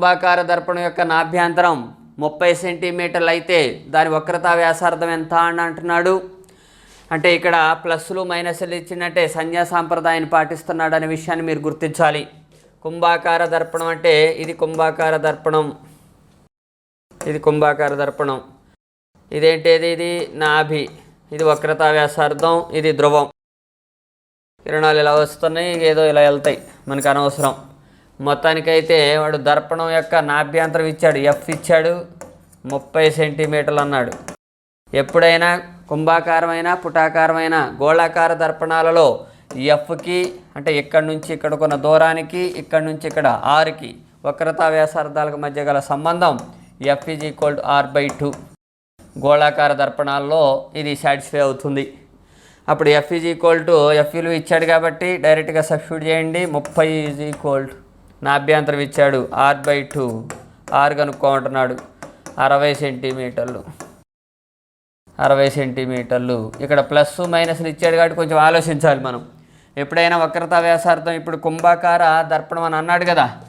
కుంభాకార దర్పణం యొక్క నాభ్యంతరం ముప్పై సెంటీమీటర్లు అయితే దాని వక్రతా వ్యాసార్థం ఎంత అని అంటున్నాడు. అంటే ఇక్కడ ప్లస్లు మైనస్లు ఇచ్చినట్టే సంధ్యా సాంప్రదాయాన్ని పాటిస్తున్నాడు అనే విషయాన్ని మీరు గుర్తించాలి. కుంభాకార దర్పణం అంటే ఇది కుంభాకార దర్పణం. ఇది కుంభాకార దర్పణం. ఇదేంటిది ఇది? నాభి. ఇది వక్రతా వ్యాసార్థం ఇది ధ్రువం. కిరణాలు ఇలా వస్తున్నాయి ఏదో ఇలా వెళ్తాయి. మనకు అనవసరం. మొత్తానికైతే వాడు దర్పణం యొక్క నాభ్యంతరం ఇచ్చాడు. ఎఫ్ ఇచ్చాడు. ముప్పై సెంటీమీటర్లు అన్నాడు. ఎప్పుడైనా కుంభాకారమైన పుటాకారమైన గోళాకార దర్పణాలలో ఎఫ్కి అంటే ఇక్కడ నుంచి ఇక్కడకున్న దూరానికి ఇక్కడ నుంచి ఇక్కడ ఆర్కి వక్రతా వ్యాసార్థాలకు మధ్య గల సంబంధం F is equal to R by two గోళాకార దర్పణాల్లో ఇది సాటిస్ఫై అవుతుంది. అప్పుడు F is equal to F విలువ ఇచ్చాడు కాబట్టి డైరెక్ట్గా సబ్స్టిట్యూట్ చేయండి. ముప్పై ఈజ్ ఈక్వల్ టు నా అభ్యంతరం ఇచ్చాడు. ఆర్ బై టూ ఆర్ కనుక్కోమంటున్నాడు. అరవై సెంటీమీటర్లు. అరవై సెంటీమీటర్లు. ఇక్కడ ప్లస్ మైనస్లు ఇచ్చాడు కాబట్టి కొంచెం ఆలోచించాలి మనం. ఎప్పుడైనా వక్రత వ్యాసార్థం ఇప్పుడు కుంభాకార దర్పణం అని అన్నాడు కదా.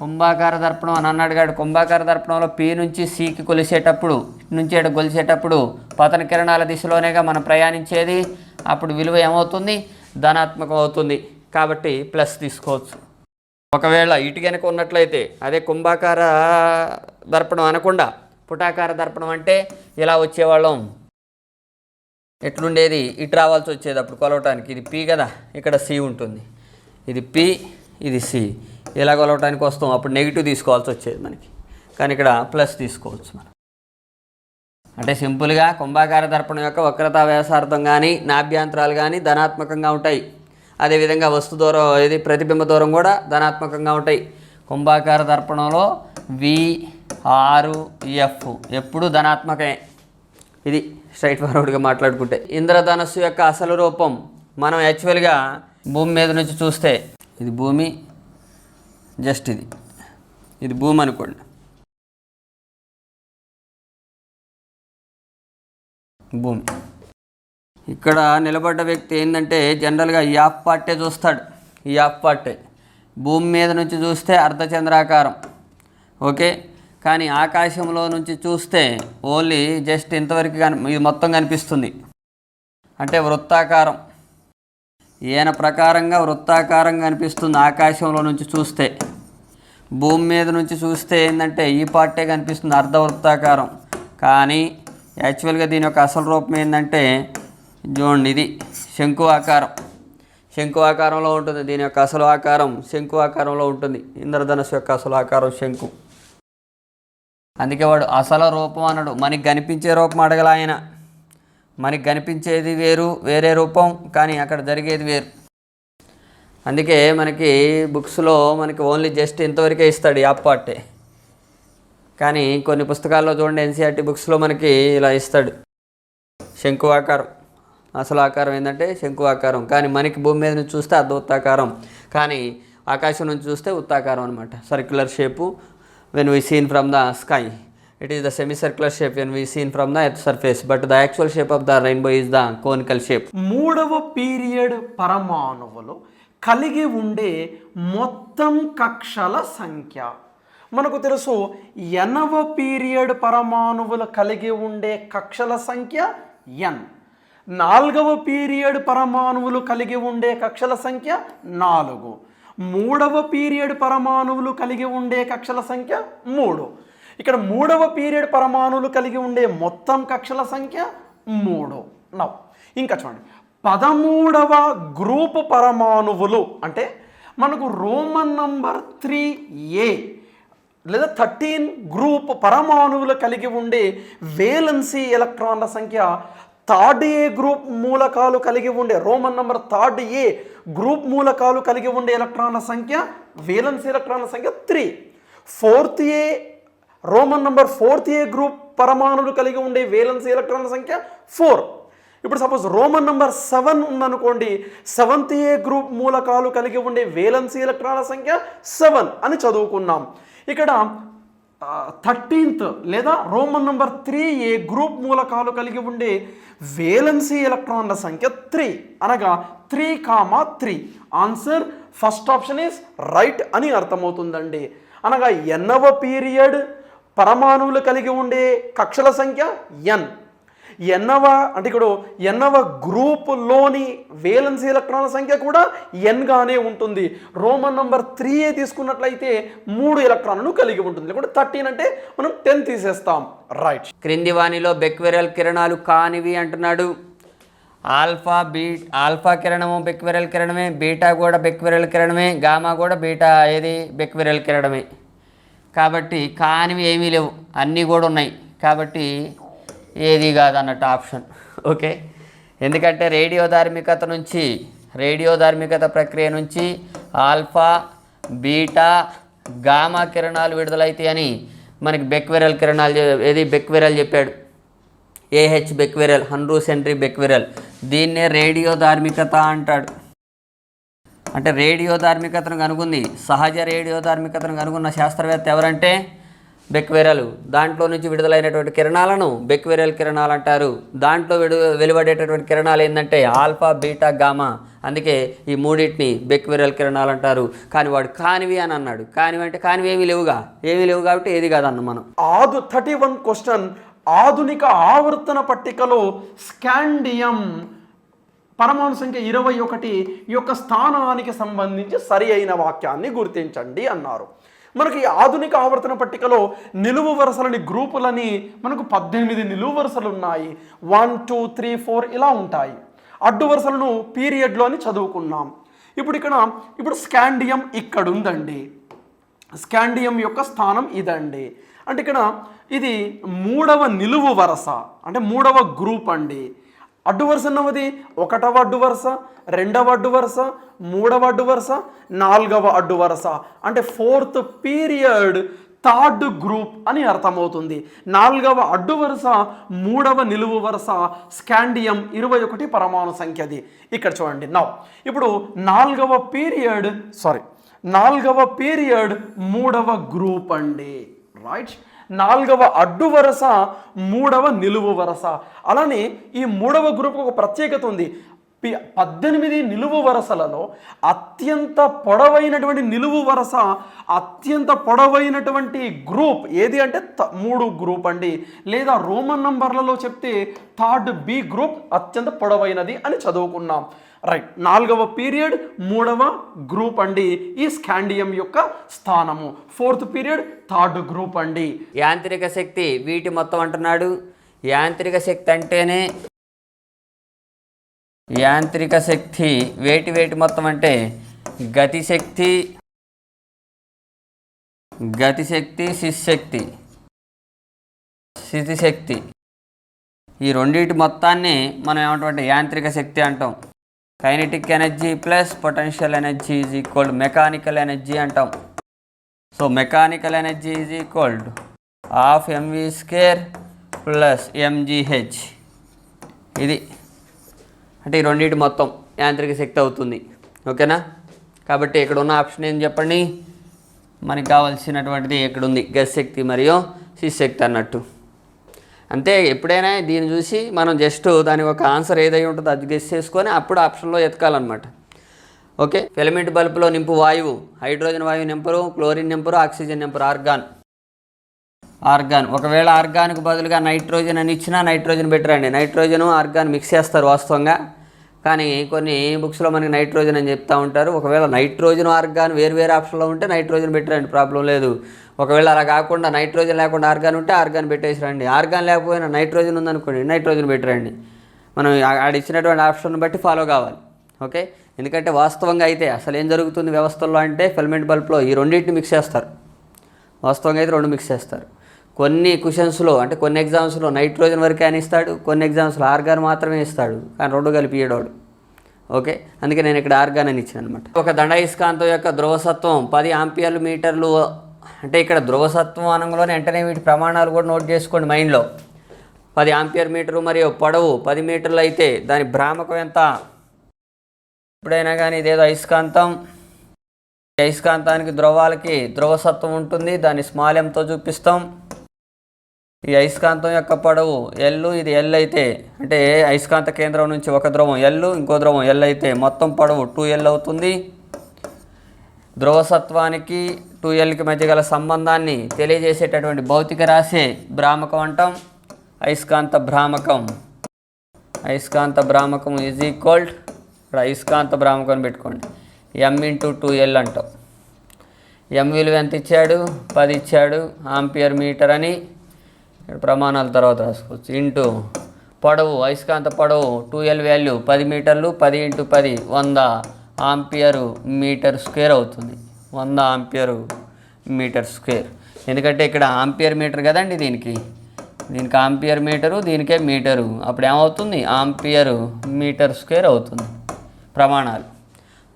కుంభాకార దర్పణం అని అన్నాడు కాదు కుంభాకార దర్పణంలో పి నుంచి సికి కొలిసేటప్పుడు ఇటు నుంచి అటు కొలిసేటప్పుడు పతన కిరణాల దిశలోనేగా మనం ప్రయాణించేది. అప్పుడు విలువ ఏమవుతుంది? ధనాత్మకం అవుతుంది. కాబట్టి ప్లస్ తీసుకోవచ్చు. ఒకవేళ ఇటు కనుక ఉన్నట్లయితే అదే కుంభాకార దర్పణం అనకుండా పుటాకార దర్పణం అంటే ఇలా వచ్చేవాళ్ళం. ఎట్లుండేది? ఇటు రావాల్సి వచ్చేది అప్పుడు కొలవటానికి ఇది పి కదా ఇక్కడ సి ఉంటుంది. ఇది పి ఇది సి ఇలా కొలవటానికి వస్తాం అప్పుడు నెగిటివ్ తీసుకోవాల్సి వచ్చేది మనకి. కానీ ఇక్కడ ప్లస్ తీసుకోవచ్చు మనం. అంటే సింపుల్గా కుంభాకార దర్పణం యొక్క వక్రతా వ్యాసార్థం కానీ నాభ్యాంతరాలు కానీ ధనాత్మకంగా ఉంటాయి. అదేవిధంగా వస్తు దూరం ఇది ప్రతిబింబ దూరం కూడా ధనాత్మకంగా ఉంటాయి. కుంభాకార దర్పణంలో వి ఆరు ఎఫ్ ఎప్పుడు ధనాత్మకమే ఇది స్ట్రైట్ ఫార్వర్డ్గా మాట్లాడుకుంటే. ఇంద్రధనస్సు యొక్క అసలు రూపం మనం యాక్చువల్గా భూమి మీద నుంచి చూస్తే ఇది భూమి జస్ట్ ఇది. ఇది భూమి అనుకోండి. భూమి. ఇక్కడ నిలబడ్డ వ్యక్తి ఏంటంటే జనరల్గా ఈ ఆఫ్ పార్టే చూస్తాడు. ఈ ఆఫ్ పార్టే. భూమి మీద నుంచి చూస్తే అర్ధచంద్రాకారం. ఓకే? కానీ ఆకాశంలో నుంచి చూస్తే ఓన్లీ జస్ట్ ఇంతవరకు కని ఇది మొత్తం కనిపిస్తుంది. అంటే వృత్తాకారం. ఈయన ప్రకారంగా వృత్తాకారం కనిపిస్తుంది ఆకాశంలో నుంచి చూస్తే. భూమి మీద నుంచి చూస్తే ఏంటంటే ఈ పార్టే కనిపిస్తుంది అర్ధవృత్తాకారం. కానీ యాక్చువల్గా దీని యొక్క అసలు రూపం ఏంటంటే చూడండి ఇది శంకు ఆకారం. శంకు ఆకారంలో ఉంటుంది. దీని యొక్క అసలు ఆకారం శంకు ఆకారంలో ఉంటుంది. ఇంద్రధనస్సు యొక్క అసలు ఆకారం శంకు. అందుకే వాడు అసలు రూపం అన్నాడు మనకి కనిపించే రూపం అడగల ఆయన. మనకి కనిపించేది వేరు వేరే రూపం కానీ అక్కడ జరిగేది వేరు. అందుకే మనకి బుక్స్లో మనకి ఓన్లీ జస్ట్ ఇంతవరకే ఇస్తాడు ఈ యాప్ పార్టే కానీ కొన్ని పుస్తకాల్లో చూడండి ఎన్సీఆర్టీ బుక్స్లో మనకి ఇలా ఇస్తాడు. శంకు ఆకారం. అసలు ఆకారం ఏంటంటే శంకు ఆకారం. కానీ మనకి భూమి మీద నుంచి చూస్తే అర్ధవృత్తాకారం. కానీ ఆకాశం నుంచి చూస్తే ఉత్తాకారం అనమాట circular shape when we seen from the sky it is the semi circular shape when we seen from the earth surface but the actual shape of the rainbow is the conical shape మూడవ period పరమాణువులు కలిగి ఉండే మొత్తం కక్షల సంఖ్య. మనకు తెలుసు ఎనవ period పరమాణువులు కలిగి ఉండే కక్షల సంఖ్య ఎన్ నాలుగవ పీరియడ్ పరమాణువులు కలిగి ఉండే కక్షల సంఖ్య నాలుగు. మూడవ పీరియడ్ పరమాణువులు కలిగి ఉండే కక్షల సంఖ్య మూడు. ఇక్కడ మూడవ పీరియడ్ పరమాణువులు కలిగి ఉండే మొత్తం కక్షల సంఖ్య మూడు. నవ్ ఇంకా చూడండి. పదమూడవ గ్రూప్ పరమాణువులు అంటే మనకు రోమన్ నంబర్ త్రీ ఏ లేదా థర్టీన్ గ్రూప్ పరమాణువులు కలిగి ఉండే వేలెన్సీ ఎలక్ట్రాన్ల సంఖ్య థర్డ్ ఏ గ్రూప్ మూలకాలు కలిగి ఉండే Roman number third A group మూలకాలు కలిగి ఉండే ఎలక్ట్రాన్ల సంఖ్య వేలన్స్ ఎలక్ట్రాన్ల సంఖ్య three. Fourth A Roman number fourth A group పరమాణువులు కలిగి ఉండే వేలన్స్ ఎలక్ట్రాన్ల సంఖ్య ఫోర్. ఇప్పుడు సపోజ్ రోమన్ నంబర్ సెవెన్ ఉందనుకోండి సెవెంత్ ఏ గ్రూప్ మూలకాలు కలిగి ఉండే వేలెన్సీ ఎలక్ట్రాన్ల సంఖ్య సెవెన్ అని చదువుకున్నాం. ఇక్కడ థర్టీన్త్ లేదా Roman number three A group మూలకాలు కలిగి ఉండే వేలెన్సీ ఎలక్ట్రాన్ల సంఖ్య త్రీ. అనగా three comma three. Answer first option is right అని అర్థమవుతుందండి. అనగా ఎన్నవ పీరియడ్? పరమాణువులు కలిగి ఉండే కక్షల సంఖ్య ఎన్ ఎన్నవ అంటే ఇక్కడ ఎన్నవ గ్రూపులోని వేలెన్సీ ఎలక్ట్రాన్ల సంఖ్య కూడా ఎన్గానే ఉంటుంది. రోమన్ నంబర్ త్రీ ఏ తీసుకున్నట్లయితే మూడు ఎలక్ట్రాన్లను కలిగి ఉంటుంది. లేకుంటే థర్టీన్ అంటే మనం టెన్ తీసేస్తాం. రైట్ క్రింది వాణిలో బెక్వెరల్ కిరణాలు కానివి అంటున్నాడు. ఆల్ఫా బీ ఆల్ఫా కిరణము బెక్వెరల్ కిరణమే బీటా కూడా బెక్వెరల్ కిరణమే గామా కూడా బీటా ఏది? బెక్వెరల్ కిరణమే. కాబట్టి కానివి ఏమీ లేవు. అన్నీ కూడా ఉన్నాయి. కాబట్టి ఏది కాదు అన్నట్టు ఆప్షన్. ఓకే? ఎందుకంటే రేడియో ధార్మికత నుంచి రేడియో ధార్మికత ప్రక్రియ నుంచి ఆల్ఫా బీటా గామా కిరణాలు విడుదలైతాయని మనకి బెక్వెరల్ కిరణాలు ఏది బెక్వెరల్ చెప్పాడు? ఏహెచ్ బెక్వెరల్ హన్రూ సెంట్రీ బెక్వెరల్. దీన్నే రేడియో ధార్మికత అంటాడు. అంటే రేడియో ధార్మికతను కనుగొంది సహజ రేడియో ధార్మికతను కనుగొన్న శాస్త్రవేత్త ఎవరంటే బెక్వెరల్. దాంట్లో నుంచి విడుదలైనటువంటి కిరణాలను బెక్వెరల్ కిరణాలు అంటారు. దాంట్లో విడు వెలువడేటటువంటి కిరణాలు ఏంటంటే ఆల్ఫా బీటా గామా. అందుకే ఈ మూడింటిని బెక్వెరల్ కిరణాలు అంటారు. కానీ వాడు కానివి అని అన్నాడు. కానివి అంటే కానివి ఏమీ లేవుగా. ఏమీ లేవు కాబట్టి ఏది కాదన్న మనం. ఆదు థర్టీ వన్ క్వశ్చన్. ఆధునిక ఆవర్తన పట్టికలో స్కాండియం పరమాణు సంఖ్య ఇరవై ఒకటి యొక్క స్థానానికి సంబంధించి సరి అయిన వాక్యాన్ని గుర్తించండి అన్నారు. మనకి ఆధునిక ఆవర్తన పట్టికలో నిలువు వరుసలని గ్రూపులని మనకు పద్దెనిమిది నిలువు వరుసలు ఉన్నాయి. వన్ టూ త్రీ ఫోర్ ఇలా ఉంటాయి. అడ్డు వరుసలను పీరియడ్లో అని చదువుకున్నాం. ఇప్పుడు ఇక్కడ ఇప్పుడు స్కాండియం ఇక్కడ ఉందండి. స్కాండియం యొక్క స్థానం ఇదండి. అంటే ఇక్కడ ఇది మూడవ నిలువు వరస అంటే మూడవ గ్రూప్ అండి. అడ్డు వరుస అన్నది? ఒకటవ అడ్డు వరుస రెండవ అడ్డు వరుస మూడవ అడ్డు వరుస నాలుగవ అడ్డు వరుస. అంటే ఫోర్త్ పీరియడ్ థర్డ్ గ్రూప్ అని అర్థమవుతుంది. నాలుగవ అడ్డు వరుస మూడవ నిలువు వరుస స్కాండియం ఇరవై ఒకటి పరమాణు సంఖ్యది. ఇక్కడ చూడండి. నా ఇప్పుడు నాలుగవ పీరియడ్ సారీ నాలుగవ పీరియడ్ మూడవ గ్రూప్ అండి. రైట్ నాలుగవ అడ్డు వరస మూడవ నిలువు వరస. అలానే ఈ మూడవ గ్రూప్ ఒక ప్రత్యేకత ఉంది. పి- పద్దెనిమిది నిలువు వరసలలో అత్యంత పొడవైనటువంటి నిలువు వరస అత్యంత పొడవైనటువంటి గ్రూప్ ఏది అంటే త- మూడు గ్రూప్ అండి. లేదా రోమన్ నంబర్లలో చెప్తే థర్డ్ బి గ్రూప్ అత్యంత పొడవైనది అని చదువుకున్నాం. రైట్ నాలుగవ పీరియడ్ మూడవ గ్రూప్ అండి. ఈ స్కాండియం యొక్క స్థానము. ఫోర్త్ పీరియడ్ థర్డ్ గ్రూప్ అండి. యాంత్రిక శక్తి వీటి మొత్తం అంటున్నాడు. యాంత్రిక శక్తి అంటేనే యాంత్రిక శక్తి వేటి వేటి మొత్తం అంటే గతి శక్తి శిశక్తి స్థితిశక్తి శక్తి ఈ రెండింటి మొత్తాన్ని మనం ఏమంటామంటే యాంత్రిక శక్తి అంటాం. Kinetic energy plus potential energy is equalled mechanical energy అంటాం. So mechanical energy is equalled half MV square plus MGH. ఇది అంటే ఈ రెండింటి మొత్తం యాంత్రిక శక్తి అవుతుంది. ఓకేనా? కాబట్టి ఇక్కడ ఉన్న ఆప్షన్ ఏం చెప్పండి? మనకి కావాల్సినటువంటిది ఇక్కడ ఉంది గస్ శక్తి మరియు శక్తి అన్నట్టు. అంతే ఎప్పుడైనా దీన్ని చూసి మనం జస్ట్ దాని ఒక ఆన్సర్ ఏదై ఉంటుందో అది గెస్ చేసుకొని అప్పుడు ఆప్షన్లో ఎతకాలన్నమాట. ఓకే? ఫిలమెంట్ బల్బులో నింపు వాయువు. హైడ్రోజన్ వాయువు నింపరు క్లోరిన్ నింపరు ఆక్సిజన్ నింపరు ఆర్గాన్. ఆర్గాన్. ఒకవేళ ఆర్గాన్కు బదులుగా నైట్రోజన్ అని ఇచ్చినా నైట్రోజన్ పెట్టరండి నైట్రోజను ఆర్గాన్ మిక్స్ చేస్తారు వాస్తవంగా. కానీ కొన్ని బుక్స్లో మనకి నైట్రోజన్ అని చెప్తా ఉంటారు. ఒకవేళ నైట్రోజన్ ఆర్గాన్ వేరు వేరే ఆప్షన్లో ఉంటే నైట్రోజన్ పెట్టరండి ప్రాబ్లం లేదు. ఒకవేళ అలా కాకుండా నైట్రోజన్ లేకుండా ఆర్గాన్ ఉంటే ఆర్గాన్ పెట్టేసి రండి. ఆర్గాన్ లేకపోయినా నైట్రోజన్ ఉందనుకోండి నైట్రోజన్ పెట్టరండి మనం ఆడ ఇచ్చినటువంటి ఆప్షన్ బట్టి ఫాలో కావాలి. ఓకే? ఎందుకంటే వాస్తవంగా అయితే అసలు ఏం జరుగుతుంది వ్యవస్థల్లో అంటే ఫిల్మెంట్ బల్బ్లో ఈ రెండింటిని మిక్స్ చేస్తారు. వాస్తవంగా అయితే రెండు మిక్స్ చేస్తారు. కొన్ని క్వశ్చన్స్లో అంటే కొన్ని ఎగ్జామ్స్లో నైట్రోజన్ వరకే అని ఇస్తాడు కొన్ని ఎగ్జామ్స్లో ఆర్గాన్ మాత్రమే ఇస్తాడు కానీ రెండు కలిపి ఇయ్యడోడు ఓకే? అందుకే నేను ఇక్కడ ఆర్గాన్ అని ఇచ్చాను అనమాట ఒక దండయిస్కాంతం యొక్క ధ్రువసత్వం పది ఆంపియర్లు మీటర్లు అంటే ఇక్కడ ధ్రువసత్వం అనగానే వెంటనే వీటి ప్రమాణాలు కూడా నోట్ చేసుకోండి మైండ్లో. పది ఆంపియర్ మీటరు మరియు పొడవు పది మీటర్లు అయితే దాని భ్రామకం ఎంత? ఎప్పుడైనా కానీ ఇదేదో అయస్కాంతం అయస్కాంతానికి ధ్రువాలకి ధ్రువసత్వం ఉంటుంది దాన్ని స్మాల్ ఎంతో చూపిస్తాం. ఈ అయస్కాంతం యొక్క పొడవు ఎల్ ఇది ఎల్ అయితే అంటే అయస్కాంత కేంద్రం నుంచి ఒక ద్రవం ఎల్ ఇంకో ద్రవం ఎల్ అయితే మొత్తం పొడవు టూ ఎల్ అవుతుంది. ధ్రువసత్వానికి టూ ఎల్కి మధ్య గల సంబంధాన్ని తెలియజేసేటటువంటి భౌతిక రాశే భ్రామకం అంటాం. అయస్కాంత భ్రామకం. అయస్కాంత భ్రామకం ఈజ్ ఈక్వల్ ఇక్కడ అయస్కాంత భ్రామకం పెట్టుకోండి. ఎం ఇంటూ టూ ఎల్ అంటాం. ఎం విలువ ఎంత ఇచ్చాడు? పది ఇచ్చాడు. ఆంపియర్ మీటర్ అని ప్రమాణాల తర్వాత రాసుకోవచ్చు. ఇంటూ పొడవు అయస్కాంత పొడవు టూ ఎల్ వాల్యూ పది మీటర్లు పది ఇంటూ పది వంద ఆంపియరు మీటర్ స్క్వేర్ అవుతుంది. వంద ఆంపియరు మీటర్ స్క్వేర్. ఎందుకంటే ఇక్కడ ఆంపియర్ మీటర్ కదండి దీనికి? దీనికి ఆంపియర్ మీటరు దీనికే మీటరు. అప్పుడు ఏమవుతుంది? ఆంపియరు మీటర్ స్క్వేర్ అవుతుంది. ప్రమాణాలు.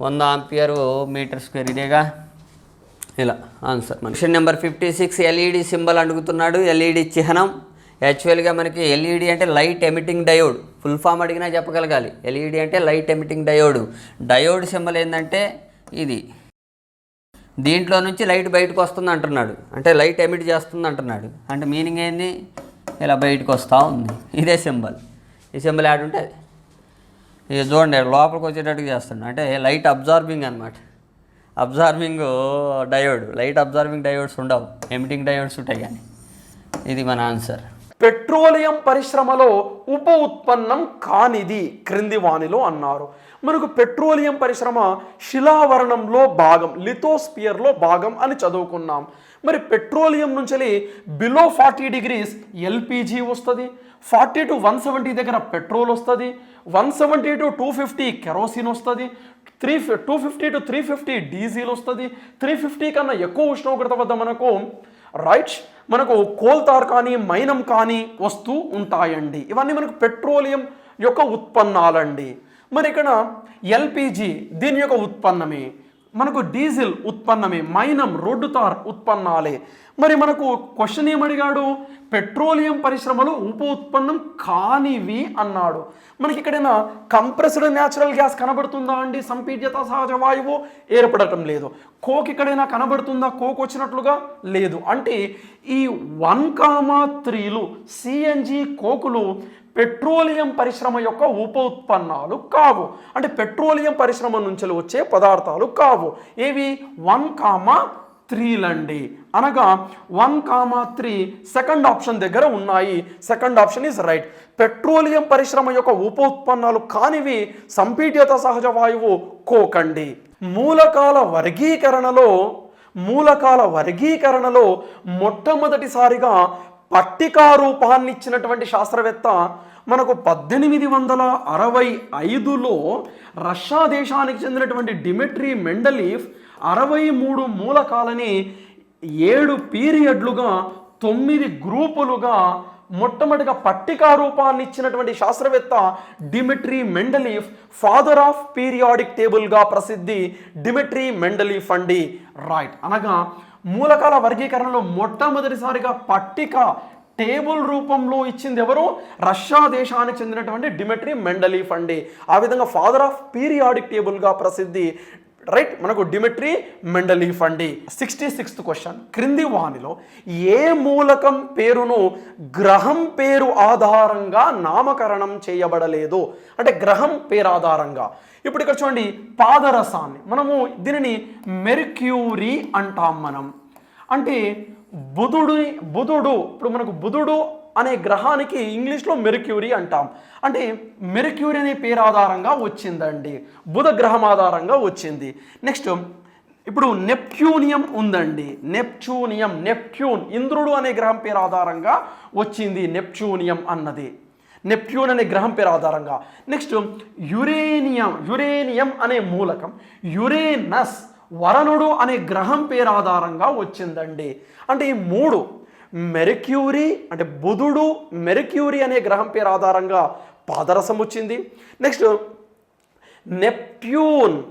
వంద ఆంపియరు మీటర్ స్క్వేర్ ఇదేగా? ఇలా answer question number fifty six LED symbol అడుగుతున్నాడు. ఎల్ఈడి చిహ్నం. యాక్చువల్గా మనకి ఎల్ఈడి అంటే light emitting diode full form అడిగినా చెప్పగలగాలి. ఎల్ఈడి అంటే light emitting diode diode symbol ఏంటంటే ఇది. దీంట్లో నుంచి లైట్ బయటకు వస్తుంది అంటున్నాడు. అంటే లైట్ ఎమిట్ చేస్తుంది అంటున్నాడు. అంటే మీనింగ్ ఏంది? ఇలా బయటకు వస్తూ ఉంది. ఇదే సింబల్ ఈ సింబల్ యాడ్ ఉంటే అది. చూడండి లోపలికి వచ్చేటట్టుగా చేస్తున్నాడు. అంటే లైట్ అబ్జార్బింగ్ అనమాట absorbing diode light absorbing diodes ఉండవు ఎమిటింగ్ డయోడ్స్ ఉంటాయి కానీ. ఇది మన ఆన్సర్. పెట్రోలియం పరిశ్రమలో ఉప ఉత్పన్నం కానిది క్రింది వాణిలో అన్నారు. మనకు పెట్రోలియం పరిశ్రమ శిలావరణంలో భాగం లిథోస్పియర్లో భాగం అని చదువుకున్నాం. మరి పెట్రోలియం నుంచి బిలో ఫార్టీ డిగ్రీస్ ఎల్పిజి వస్తుంది ఫార్టీ టు వన్ సెవెంటీ దగ్గర పెట్రోల్ వస్తుంది one seventy to two fifty kerosene వస్తుంది three two fifty to three fifty diesel వస్తుంది త్రీ ఫిఫ్టీ కన్నా ఎక్కువ ఉష్ణోగ్రత వద్ద మనకు రైట్ మనకు కోల్తార్ కానీ మైనం కానీ వస్తూ ఉంటాయండి. ఇవన్నీ మనకు పెట్రోలియం యొక్క ఉత్పన్నాలండి. మరి ఇక్కడ ఎల్పిజి దీని యొక్క ఉత్పన్నమే మనకు డీజిల్ ఉత్పన్నమే మైనం రోడ్డు తార్ ఉత్పన్నాలే. మరి మనకు క్వశ్చన్ ఏమడిగాడు? పెట్రోలియం పరిశ్రమలు ఉప ఉత్పన్నం కానివి అన్నాడు. మనకి ఎక్కడైనా కంప్రెస్డ్ న్యాచురల్ గ్యాస్ కనబడుతుందా అండి? సంపీడ్యత సహజ వాయువు ఏర్పడటం లేదు. కోక్ ఎక్కడైనా కనబడుతుందా? కోక్ వచ్చినట్లుగా లేదు. అంటే ఈ వన్ కామా త్రీలు సిఎన్జి కోకులు పెట్రోలియం పరిశ్రమ యొక్క ఉప ఉత్పన్నాలు కావు. అంటే పెట్రోలియం పరిశ్రమ నుంచి వచ్చే పదార్థాలు కావు. ఏవి? వన్ కామా త్రీలండి అనగా one comma three second option దగ్గర ఉన్నాయి. Second option is right. Petroleum పరిశ్రమ యొక్క ఉప ఉత్పన్నాలు కానివి సంపీడ్యత సహజ వాయువు కోకండి. మూలకాల వర్గీకరణలో మూలకాల వర్గీకరణలో మొట్టమొదటిసారిగా పట్టికారూపాన్ని ఇచ్చినటువంటి శాస్త్రవేత్త మనకు పద్దెనిమిది వందల అరవై ఐదులో రష్యా దేశానికి చెందినటువంటి డిమెట్రీ మెండలీఫ్ అరవై మూడు మూలకాలని ఏడు పీరియడ్లుగా తొమ్మిది గ్రూపులుగా మొట్టమొదటిగా పట్టికా రూపాన్ని ఇచ్చినటువంటి శాస్త్రవేత్త Dmitri Mendeleev father of periodic టేబుల్గా ప్రసిద్ధి డిమిట్రీ మెండలీఫ్ అండి. రైట్. అనగా మూలకాల వర్గీకరణలో మొట్టమొదటిసారిగా పట్టిక టేబుల్ రూపంలో ఇచ్చింది ఎవరు? రష్యా దేశానికి చెందినటువంటి డిమెట్రీ మెండలీఫ్ అండి ఆ విధంగా ఫాదర్ ఆఫ్ పీరియాడిక్ టేబుల్గా ప్రసిద్ధి రైట్ మనకు డిమెట్రీ మెండలీఫ్ అండి. సిక్స్టీ సిక్స్త్ క్వశ్చన్ క్రింది వానిలో ఏ మూలకం పేరును గ్రహం పేరు ఆధారంగా నామకరణం చేయబడలేదు? అంటే గ్రహం పేరు ఆధారంగా. ఇప్పుడు ఇక్కడ చూడండి పాదరసాన్ని. మనము దీనిని మెర్క్యూరీ అంటాం మనం. అంటే బుధుడు బుధుడు ఇప్పుడు మనకు బుధుడు అనే గ్రహానికి ఇంగ్లీష్లో మెర్క్యూరీ అంటాం. అంటే మెర్క్యూరీ అనే పేరు ఆధారంగా వచ్చిందండి. బుధ గ్రహం ఆధారంగా వచ్చింది. నెక్స్ట్ ఇప్పుడు నెప్ట్యూనియం ఉందండి. నెప్ట్యూనియం నెప్ట్యూన్ ఇంద్రుడు అనే గ్రహం పేరు ఆధారంగా వచ్చింది నెప్ట్యూనియం అన్నది. నెప్ట్యూన్ అనే గ్రహం పేరు ఆధారంగా. నెక్స్ట్ యురేనియం యురేనియం అనే మూలకం యురేనస్ వరణుడు అనే గ్రహం పేరు ఆధారంగా వచ్చిందండి. అంటే ఈ మూడు మెరిక్యూరీ అంటే బుధుడు మెరిక్యూరీ అనే గ్రహం పేరు ఆధారంగా పాదరసం వచ్చింది. నెక్స్ట్ నెప్ట్యూన్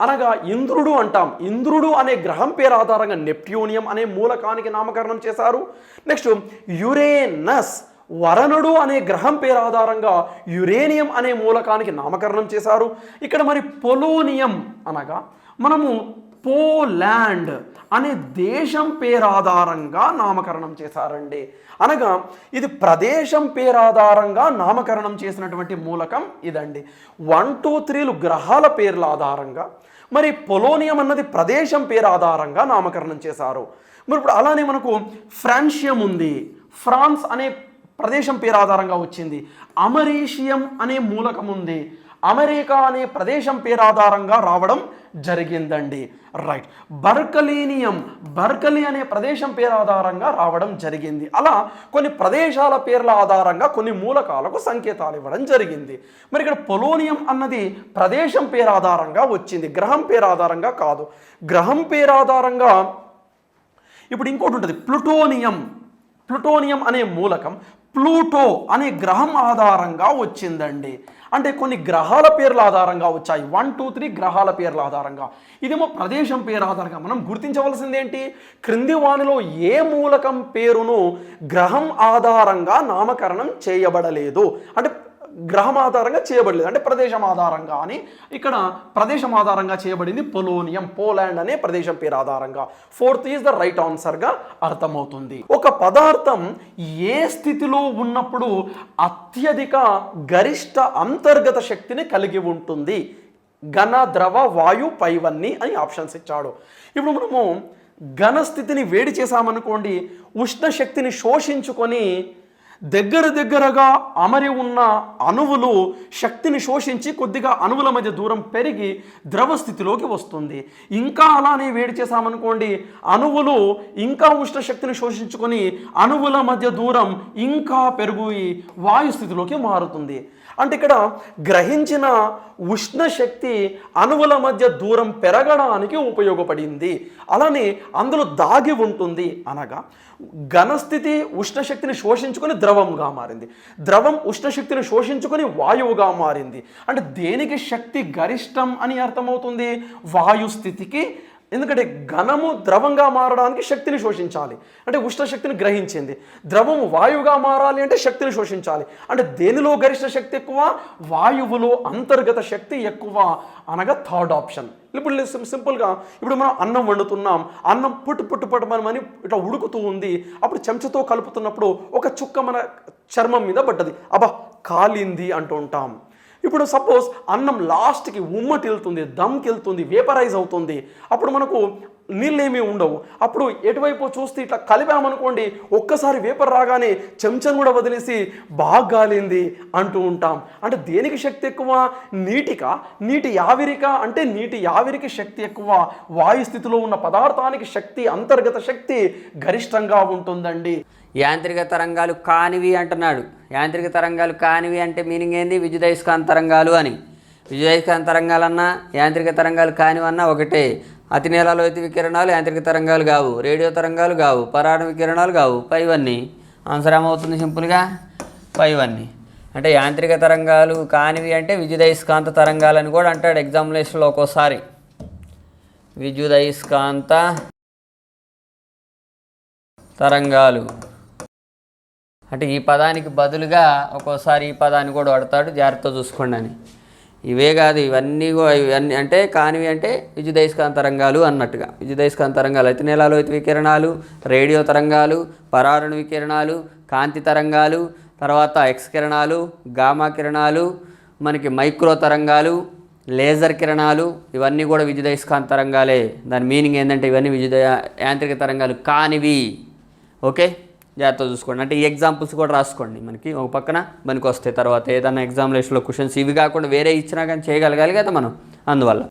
అనగా ఇంద్రుడు అంటాం. ఇంద్రుడు అనే గ్రహం పేరు ఆధారంగా నెప్ట్యూనియం అనే మూలకానికి నామకరణం చేశారు. నెక్స్ట్ యురేనస్ వరణుడు అనే గ్రహం పేరు ఆధారంగా యురేనియం అనే మూలకానికి నామకరణం చేశారు. ఇక్కడ మరి పొలోనియం అనగా మనము పోలాండ్ అనే దేశం పేరు ఆధారంగా నామకరణం చేశారండి. అనగా ఇది ప్రదేశం పేరు ఆధారంగా నామకరణం చేసినటువంటి మూలకం ఇదండి. వన్ టూ త్రీలు గ్రహాల పేర్ల ఆధారంగా మరి పొలోనియం అన్నది ప్రదేశం పేరు ఆధారంగా నామకరణం చేశారు. మరి ఇప్పుడు అలానే మనకు ఫ్రాన్షియం ఉంది. ఫ్రాన్స్ అనే ప్రదేశం పేరు ఆధారంగా వచ్చింది. అమరీషియం అనే మూలకం ఉంది. అమెరికా అనే ప్రదేశం పేరు ఆధారంగా రావడం జరిగిందండి. రైట్ బర్కలీనియం. బర్కలీ అనే ప్రదేశం పేరు ఆధారంగా రావడం జరిగింది. అలా కొన్ని ప్రదేశాల పేర్ల ఆధారంగా కొన్ని మూలకాలకు సంకేతాలు ఇవ్వడం జరిగింది. మరి ఇక్కడ పొలోనియం అన్నది ప్రదేశం పేరు ఆధారంగా వచ్చింది. గ్రహం పేరు ఆధారంగా కాదు. గ్రహం పేరు ఆధారంగా ఇప్పుడు ఇంకోటి ఉంటుంది. ప్లుటోనియం. ప్లుటోనియం అనే మూలకం ప్లూటో అనే గ్రహం ఆధారంగా వచ్చిందండి. అంటే కొన్ని గ్రహాల పేర్ల ఆధారంగా వచ్చాయి. వన్ టూ త్రీ గ్రహాల పేర్ల ఆధారంగా. ఇదేమో ప్రదేశం పేరు ఆధారంగా. మనం గుర్తించవలసింది ఏంటి క్రింది వానిలో ఏ మూలకం పేరును గ్రహం ఆధారంగా నామకరణం చేయబడలేదు. అంటే గ్రహం ఆధారంగా చేయబడలేదు. అంటే ప్రదేశం ఆధారంగా అని ఇక్కడ ప్రదేశం ఆధారంగా చేయబడింది పొలోనియం పోలాండ్ అనే ప్రదేశం పేరు ఆధారంగా. ఫోర్త్ ఈజ్ ద రైట్ ఆన్సర్గా అర్థమవుతుంది. ఒక పదార్థం ఏ స్థితిలో ఉన్నప్పుడు అత్యధిక గరిష్ట అంతర్గత శక్తిని కలిగి ఉంటుంది? ఘన ద్రవ వాయు పైవన్నీ అని ఆప్షన్స్ ఇచ్చాడు. ఇప్పుడు మనము ఘన స్థితిని వేడి చేసామనుకోండి ఉష్ణ శక్తిని శోషించుకొని దగ్గర దగ్గరగా అమరి ఉన్న అణువులు శక్తిని శోషించి కొద్దిగా అణువుల మధ్య దూరం పెరిగి ద్రవ స్థితిలోకి వస్తుంది. ఇంకా అలానే వేడి చేసామనుకోండి అణువులు ఇంకా ఉష్ణ శక్తిని శోషించుకొని అణువుల మధ్య దూరం ఇంకా పెరిగి వాయు స్థితిలోకి మారుతుంది. అంటే ఇక్కడ గ్రహించిన ఉష్ణ శక్తి అణువుల మధ్య దూరం పెరగడానికి ఉపయోగపడింది. అలానే అందులో దాగి ఉంటుంది అనగా ఘనస్థితి ఉష్ణశక్తిని శోషించుకొని ద్రవంగా మారింది. ద్రవం ఉష్ణశక్తిని శోషించుకొని వాయువుగా మారింది. అంటే దేనికి శక్తి గరిష్టం అని అర్థమవుతుంది? వాయు స్థితికి ఎందుకంటే ఘనము ద్రవంగా మారడానికి శక్తిని శోషించాలి. అంటే ఉష్ణ శక్తిని గ్రహించింది. ద్రవము వాయువుగా మారాలి అంటే శక్తిని శోషించాలి. అంటే దేనిలో గరిష్ట శక్తి ఎక్కువ? వాయువులో అంతర్గత శక్తి ఎక్కువ అనగా థర్డ్ ఆప్షన్ ఇప్పుడు సింపుల్గా ఇప్పుడు మనం అన్నం వండుతున్నాం. అన్నం పుట్టు పుట్టు పడమని ఇట్లా ఉడుకుతూ ఉంది. అప్పుడు చెంచతో కలుపుతున్నప్పుడు ఒక చుక్క మన చర్మం మీద పడ్డది. అబ్బా కాలింది అంటూ ఉంటాం. ఇప్పుడు సపోజ్ అన్నం లాస్ట్కి ఉమ్మటిల్తుంది దమ్కి వెళ్తుంది వేపరైజ్ అవుతుంది. అప్పుడు మనకు నీళ్ళేమీ ఉండవు. అప్పుడు ఎటువైపు చూస్తే ఇట్లా కలిపామనుకోండి ఒక్కసారి వేపర్ రాగానే చెంచను కూడా వదిలేసి బాగా గాలింది అంటూ ఉంటాం. అంటే దేనికి శక్తి ఎక్కువ? నీటిక? నీటి యావిరిక? అంటే నీటి యావిరికి శక్తి ఎక్కువ. వాయు స్థితిలో ఉన్న పదార్థానికి శక్తి అంతర్గత శక్తి గరిష్టంగా ఉంటుందండి. యాంత్రిక తరంగాలు కానివి అంటున్నాడు. యాంత్రిక తరంగాలు కానివి అంటే మీనింగ్ ఏంది? విద్యుదయస్కాంత తరంగాలు అని. విద్యుదయస్కాంత తరంగాలన్నా యాంత్రిక తరంగాలు కానివన్నా ఒకటే. అతి నీలలోతి వికిరణాలు యాంత్రిక తరంగాలు కావు రేడియో తరంగాలు కావు పరాణ వికిరణాలు కావు పైవన్నీ. ఆన్సర్ ఏమవుతుంది సింపుల్గా పైవన్నీ. అంటే యాంత్రిక తరంగాలు కానివి అంటే విద్యుదయస్కాంత తరంగాలని కూడా అంటాడు ఎగ్జామినేషన్లో ఒక్కోసారి. విద్యుదయస్కాంత తరంగాలు. అంటే ఈ పదానికి బదులుగా ఒక్కోసారి ఈ పదాన్ని కూడా వాడతాడు జాగ్రత్త చూసుకోండి అని. ఇవే కాదు ఇవన్నీ కూడా ఇవన్నీ అంటే కానివి అంటే విద్యుదయస్కాంత తరంగాలు అన్నట్టుగా. విద్యుదయస్కాంత తరంగాలు అతి నేలలోతి వికిరణాలు రేడియో తరంగాలు పరారుణ వికిరణాలు కాంతి తరంగాలు తర్వాత ఎక్స్ కిరణాలు గామా కిరణాలు మనకి మైక్రో తరంగాలు లేజర్ కిరణాలు ఇవన్నీ కూడా విద్యుదయస్కాంత తరంగాలే. దాని మీనింగ్ ఏంటంటే ఇవన్నీ విద్యుదయ యాంత్రిక తరంగాలు కానివి. ఓకే? జాగ్రత్త చూసుకోండి. అంటే ఈ ఎగ్జాంపుల్స్ కూడా రాసుకోండి. మనకి ఒక పక్కన మనకి వస్తాయి. తర్వాత ఏదైనా ఎగ్జామినేషన్లో క్వశ్చన్స్ ఇవి కాకుండా వేరే ఇచ్చినా కానీ చేయగలగాలి కదా మనం? అందువల్ల.